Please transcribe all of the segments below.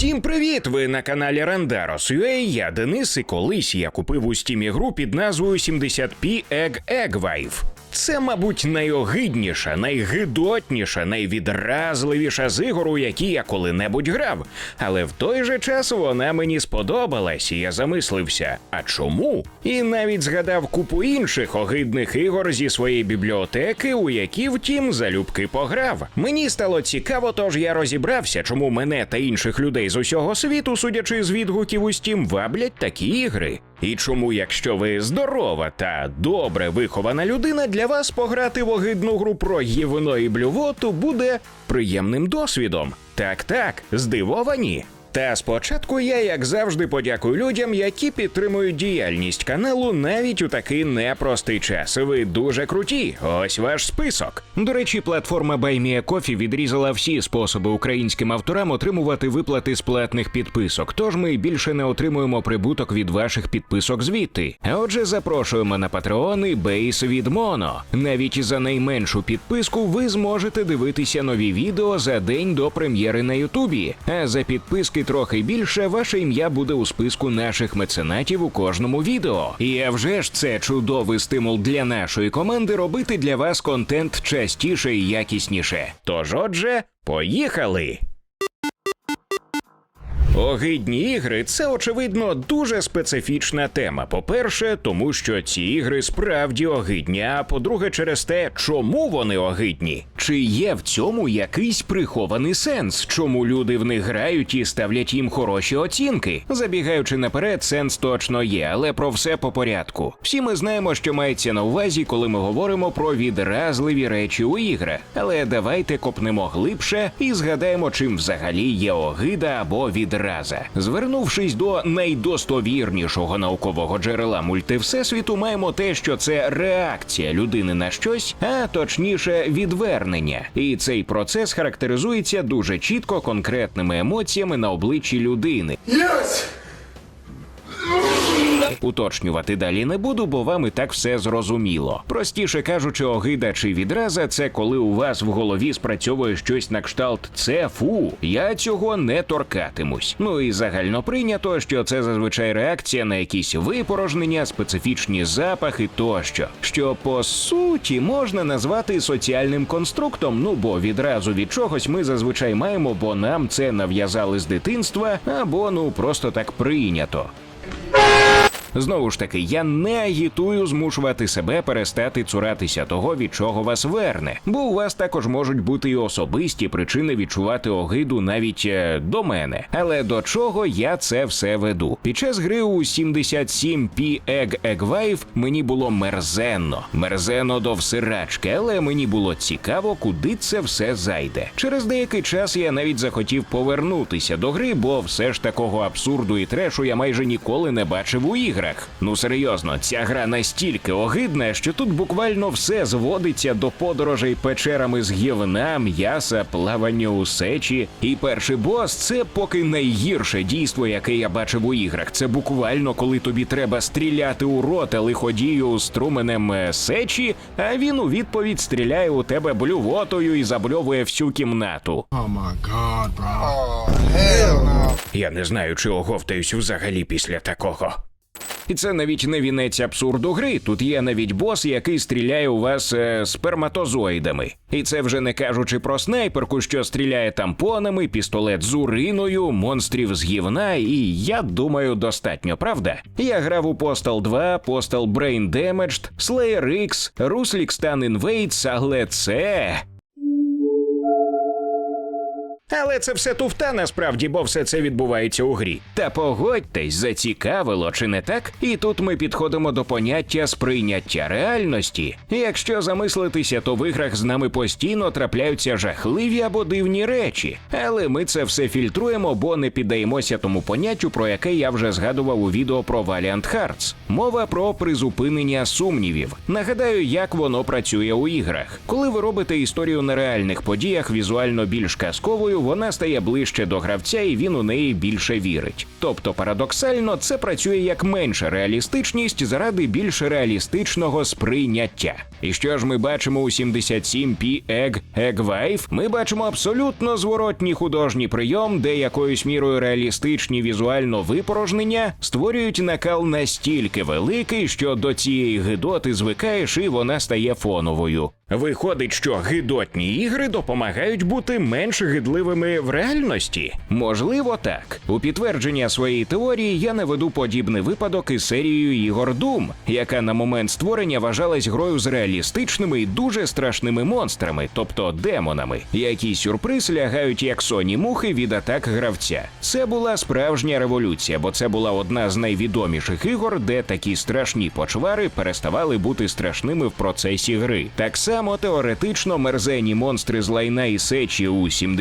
Всім привіт! Ви на каналі Randaros.ua, Я Денис, і колись я купив у стімі гру під назвою 70p Egg Eggwave. Це, мабуть, найогидніша, найгидотніша, найвідразливіша з ігор, у які я коли-небудь грав. Але в той же час вона мені сподобалась, і я замислився. А чому? І навіть згадав купу інших огидних ігор зі своєї бібліотеки, у які, втім, залюбки пограв. Мені стало цікаво, тож я розібрався, чому мене та інших людей з усього світу, судячи з відгуків у Steam, ваблять такі ігри. І чому, якщо ви здорова та добре вихована людина, для вас пограти в огидну гру про гівно і блювоту буде приємним досвідом. Так, так, здивовані. Та спочатку я, як завжди, подякую людям, які підтримують діяльність каналу навіть у такий непростий час. Ви дуже круті. Ось ваш список. До речі, платформа BuyMeACoffee відрізала всі способи українським авторам отримувати виплати з платних підписок. Тож ми більше не отримуємо прибуток від ваших підписок звідти. А отже, запрошуємо на патреони Бейс від Моно. Навіть за найменшу підписку ви зможете дивитися нові відео за день до прем'єри на Ютубі. А за підписки трохи більше, ваше ім'я буде у списку наших меценатів у кожному відео. І а вже ж це чудовий стимул для нашої команди робити для вас контент частіше і якісніше. Тож, отже, поїхали! Огидні ігри це очевидно дуже специфічна тема. По-перше, тому що ці ігри справді огидні. А по-друге, через те, чому вони огидні. Чи є в цьому якийсь прихований сенс, чому люди в них грають і ставлять їм хороші оцінки? Забігаючи наперед, сенс точно є, але про все по порядку. Всі ми знаємо, що мається на увазі, коли ми говоримо про відразливі речі у іграх. Але давайте копнемо глибше і згадаємо, чим взагалі є огида або відраза. Звернувшись до найдостовірнішого наукового джерела мультивсесвіту, маємо те, що це реакція людини на щось, а точніше відвернення. І цей процес характеризується дуже чітко конкретними емоціями на обличчі людини. Yes! Уточнювати далі не буду, бо вам і так все зрозуміло. Простіше кажучи, огида чи відраза це коли у вас в голові спрацьовує щось на кшталт це фу. Я цього не торкатимусь. Ну і загально прийнято, що це зазвичай реакція на якісь випорожнення, специфічні запахи тощо, що по суті можна назвати соціальним конструктом. Ну бо відразу від чогось ми зазвичай маємо, бо нам це нав'язали з дитинства, або ну просто так прийнято. Знову ж таки, я не агітую змушувати себе перестати цуратися того, від чого вас верне, бо у вас також можуть бути і особисті причини відчувати огиду навіть е, до мене. Але до чого я це все веду? Під час гри у 77p Egg Eggwave мені було мерзенно, мерзенно до всирачки, але мені було цікаво, куди це все зайде. Через деякий час я навіть захотів повернутися до гри, бо все ж такого абсурду і трешу я майже ніколи не бачив у іграх. Ну серйозно, ця гра настільки огидна, що тут буквально все зводиться до подорожей печерами з гівна, м'яса, плавання у сечі. І перший бос це поки найгірше дійство, яке я бачив у іграх. Це буквально коли тобі треба стріляти у рота лиходію струменем е, сечі, а він у відповідь стріляє у тебе блювотою і забльовує всю кімнату. Oh my god, bro. Oh, hell no. Я не знаю, чи оговтаюсь взагалі після такого. І це навіть не вінець абсурду гри. Тут є навіть бос, який стріляє у вас е, сперматозоїдами. І це вже не кажучи про снайперку, що стріляє тампонами, пістолет з уриною, монстрів з гівна, і я думаю, достатньо, правда? Я грав у Postal 2, Postal Brain Damaged, Slayer X, Руслік Stan Invades, але це. Але це все туфта насправді, бо все це відбувається у грі. Та погодьтесь, зацікавило, чи не так? І тут ми підходимо до поняття сприйняття реальності. Якщо замислитися, то в іграх з нами постійно трапляються жахливі або дивні речі. Але ми це все фільтруємо, бо не піддаємося тому поняттю, про яке я вже згадував у відео про Valiant Hearts. Мова про призупинення сумнівів. Нагадаю, як воно працює у іграх. Коли ви робите історію на реальних подіях візуально більш казковою, вона стає ближче до гравця і він у неї більше вірить. Тобто, парадоксально, це працює як менша реалістичність заради більш реалістичного сприйняття. І що ж ми бачимо у 77P Egg Eggwave? Ми бачимо абсолютно зворотній художній прийом, де якоюсь мірою реалістичні візуально випорожнення створюють накал настільки великий, що до цієї гидоти звикаєш і вона стає фоновою. Виходить, що гидотні ігри допомагають бути менш гидливими в реальності. Можливо, так. У підтвердження своєї теорії я наведу подібний випадок із серією ігор Doom, яка на момент створення вважалась грою з реалістичними і дуже страшними монстрами, тобто демонами, які сюрприз лягають як соні мухи від атак гравця. Це була справжня революція, бо це була одна з найвідоміших ігор, де такі страшні почвари переставали бути страшними в процесі гри. Так само теоретично мерзені монстри з лайна і сечі у 77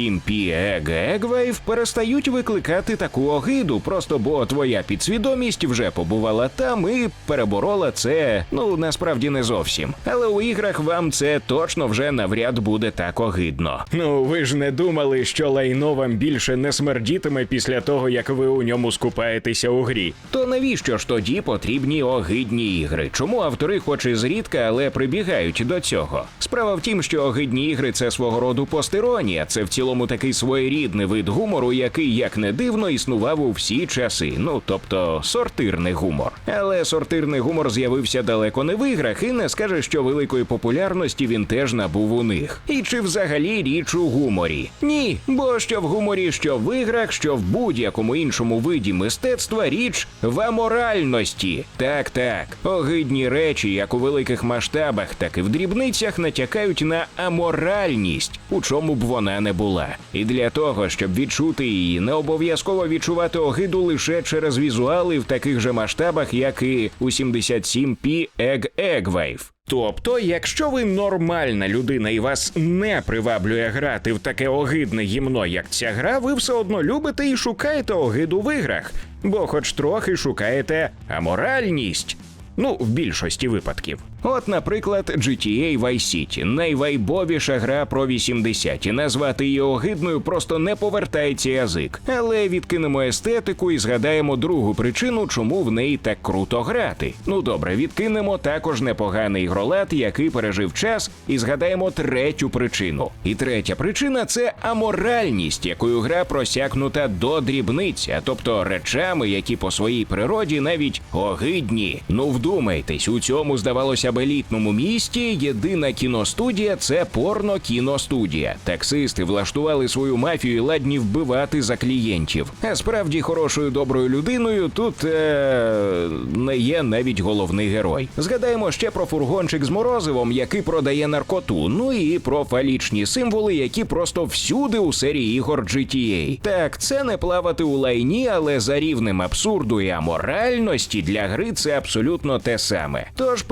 p Egg Eggwave перестають викликати таку огиду, просто бо твоя підсвідомість вже побувала там і переборола це. Ну насправді не зовсім. Але у іграх вам це точно вже навряд буде так огидно. Ну ви ж не думали, що лайно вам більше не смердітиме після того, як ви у ньому скупаєтеся у грі. То навіщо ж тоді потрібні огидні ігри? Чому автори, хоч і зрідка, але прибігають до цього? Справа в тім, що огидні ігри це свого роду постеронія. Це в цілому такий своєрідний вид гумору, який, як не дивно, існував у всі часи. Ну тобто сортирний гумор. Але сортирний гумор з'явився далеко не в іграх, і не скаже, що великої популярності він теж набув у них. І чи взагалі річ у гуморі? Ні, бо що в гуморі, що в іграх, що в будь-якому іншому виді мистецтва річ в аморальності. Так, так, огидні речі, як у великих масштабах, так і в дрібницях натякають на аморальність, у чому б вона не була. І для того, щоб відчути її, не обов'язково відчувати огиду лише через візуали в таких же масштабах, як і у 77p Egg Eggwave. Тобто, якщо ви нормальна людина і вас не приваблює грати в таке огидне гімно, як ця гра, ви все одно любите і шукаєте огиду в іграх, бо хоч трохи шукаєте аморальність. Ну, в більшості випадків. От, наприклад, GTA Vice City – найвайбовіша гра про 80 і назвати її огидною просто не повертається язик. Але відкинемо естетику і згадаємо другу причину, чому в неї так круто грати. Ну добре, відкинемо також непоганий ігролад, який пережив час, і згадаємо третю причину. І третя причина це аморальність, якою гра просякнута до дрібниць, а тобто речами, які по своїй природі навіть огидні. Ну вдумайтесь, у цьому здавалося елітному місті єдина кіностудія це порно-кіностудія. Таксисти влаштували свою мафію і ладні вбивати за клієнтів. А справді хорошою доброю людиною тут е- не є навіть головний герой. Згадаємо ще про фургончик з морозивом, який продає наркоту. Ну і про фалічні символи, які просто всюди у серії ігор GTA. Так, це не плавати у лайні, але за рівнем абсурду і аморальності для гри це абсолютно те саме. Тож,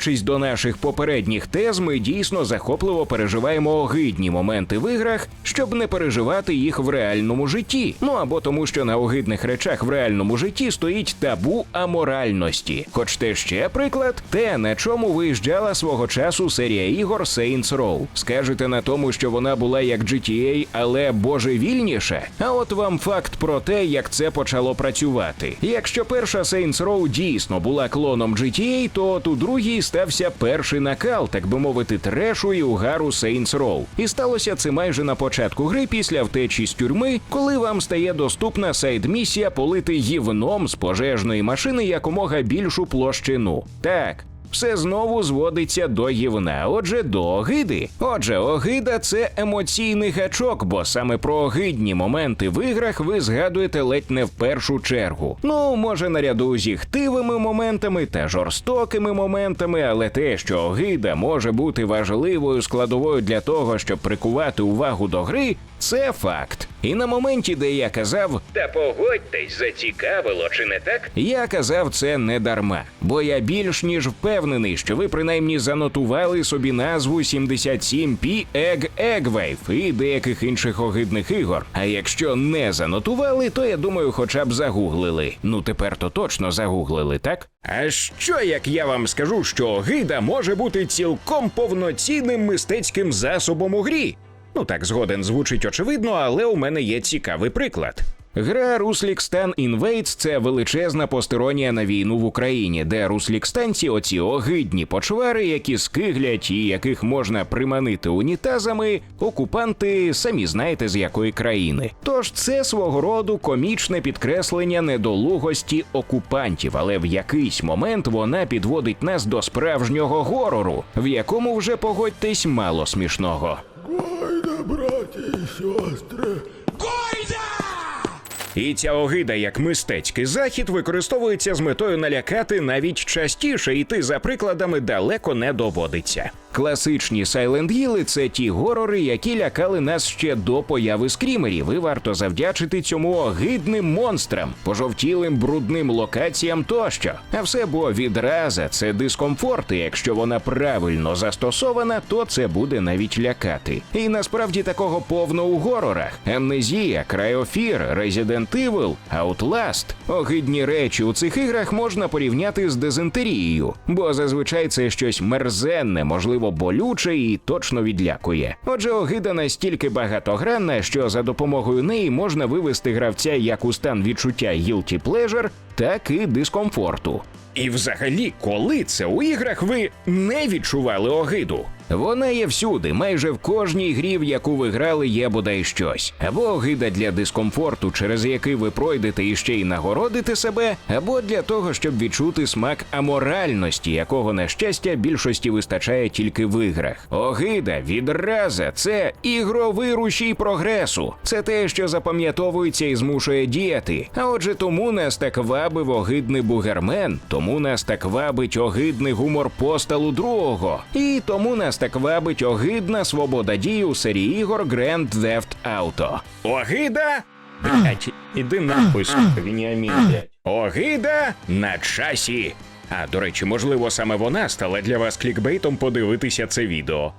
повертаючись до наших попередніх тез, ми дійсно захопливо переживаємо огидні моменти в іграх, щоб не переживати їх в реальному житті. Ну або тому, що на огидних речах в реальному житті стоїть табу аморальності. Хочете ще приклад? Те, на чому виїжджала свого часу серія ігор Saints Row. Скажете на тому, що вона була як GTA, але божевільніше. А от вам факт про те, як це почало працювати. Якщо перша Saints Row дійсно була клоном GTA, то от у другій стався перший накал, так би мовити, трешу і угару Saints Row. І сталося це майже на початку гри після втечі з тюрми, коли вам стає доступна сайд-місія полити гівном з пожежної машини якомога більшу площину. Так. Все знову зводиться до гівна, отже, до огиди. Отже, огида це емоційний гачок, бо саме про огидні моменти в іграх ви згадуєте ледь не в першу чергу. Ну, може, наряду зі хтивими моментами та жорстокими моментами, але те, що огида може бути важливою складовою для того, щоб прикувати увагу до гри, це факт. І на моменті, де я казав, та погодьтесь, зацікавило, чи не так? Я казав це не дарма, бо я більш ніж впевнений, що ви принаймні занотували собі назву 77P Egg Eggwave і деяких інших огидних ігор. А якщо не занотували, то я думаю, хоча б загуглили. Ну тепер то точно загуглили, так? А що як я вам скажу, що огида може бути цілком повноцінним мистецьким засобом у грі? Ну так, згоден звучить очевидно, але у мене є цікавий приклад. Гра Руслікстан Invades – це величезна постеронія на війну в Україні, де руслікстанці оці огидні почвари, які скиглять і яких можна приманити унітазами, окупанти самі знаєте з якої країни. Тож це свого роду комічне підкреслення недолугості окупантів, але в якийсь момент вона підводить нас до справжнього горору, в якому вже погодьтесь мало смішного. Браті і сестри. І ця огида як мистецький захід використовується з метою налякати навіть частіше, йти за прикладами далеко не доводиться. Класичні Hill – це ті горори, які лякали нас ще до появи скрімерів, і варто завдячити цьому огидним монстрам, пожовтілим брудним локаціям тощо. А все бо відраза це дискомфорт, і якщо вона правильно застосована, то це буде навіть лякати. І насправді такого повно у горорах: Амнезія, Крайофір, Resident Evil, Outlast. Огидні речі у цих іграх можна порівняти з дезентерією, бо зазвичай це щось мерзенне, можливо, болюче і точно відлякує. Отже, огида настільки багатогранна, що за допомогою неї можна вивести гравця як у стан відчуття guilty pleasure, так і дискомфорту. І взагалі, коли це у іграх ви не відчували огиду? Вона є всюди, майже в кожній грі, в яку ви грали, є бодай щось. Або огида для дискомфорту, через який ви пройдете і ще й нагородите себе, або для того, щоб відчути смак аморальності, якого, на щастя, більшості вистачає тільки в іграх. Огида, відраза це ігровий рушій прогресу. Це те, що запам'ятовується і змушує діяти. А отже, тому нас так вабив огидний бугермен, тому нас так вабить огидний гумор посталу другого, і тому нас так вабить огидна свобода дії у серії ігор Grand Theft Auto. Огида? Блять, іди нахуй, Вініамін. Огида на часі. А до речі, можливо, саме вона стала для вас клікбейтом подивитися це відео.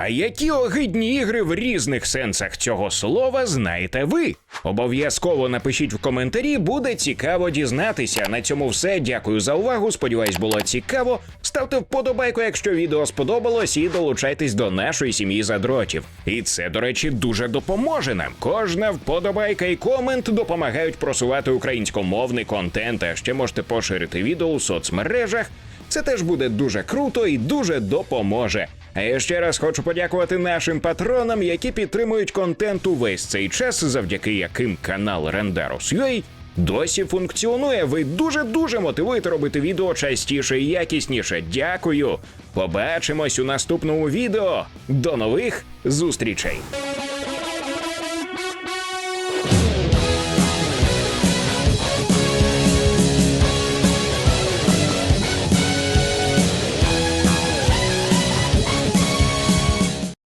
А які огидні ігри в різних сенсах цього слова знаєте ви? Обов'язково напишіть в коментарі, буде цікаво дізнатися. На цьому все. Дякую за увагу. Сподіваюсь, було цікаво. Ставте вподобайку, якщо відео сподобалось, і долучайтесь до нашої сім'ї задротів. І це, до речі, дуже допоможе нам. Кожна вподобайка і комент допомагають просувати українськомовний контент. А ще можете поширити відео у соцмережах. Це теж буде дуже круто і дуже допоможе. А я ще раз хочу подякувати нашим патронам, які підтримують контент увесь цей час, завдяки яким канал Renderos.ua досі функціонує. Ви дуже дуже мотивуєте робити відео частіше і якісніше. Дякую. Побачимось у наступному відео. До нових зустрічей.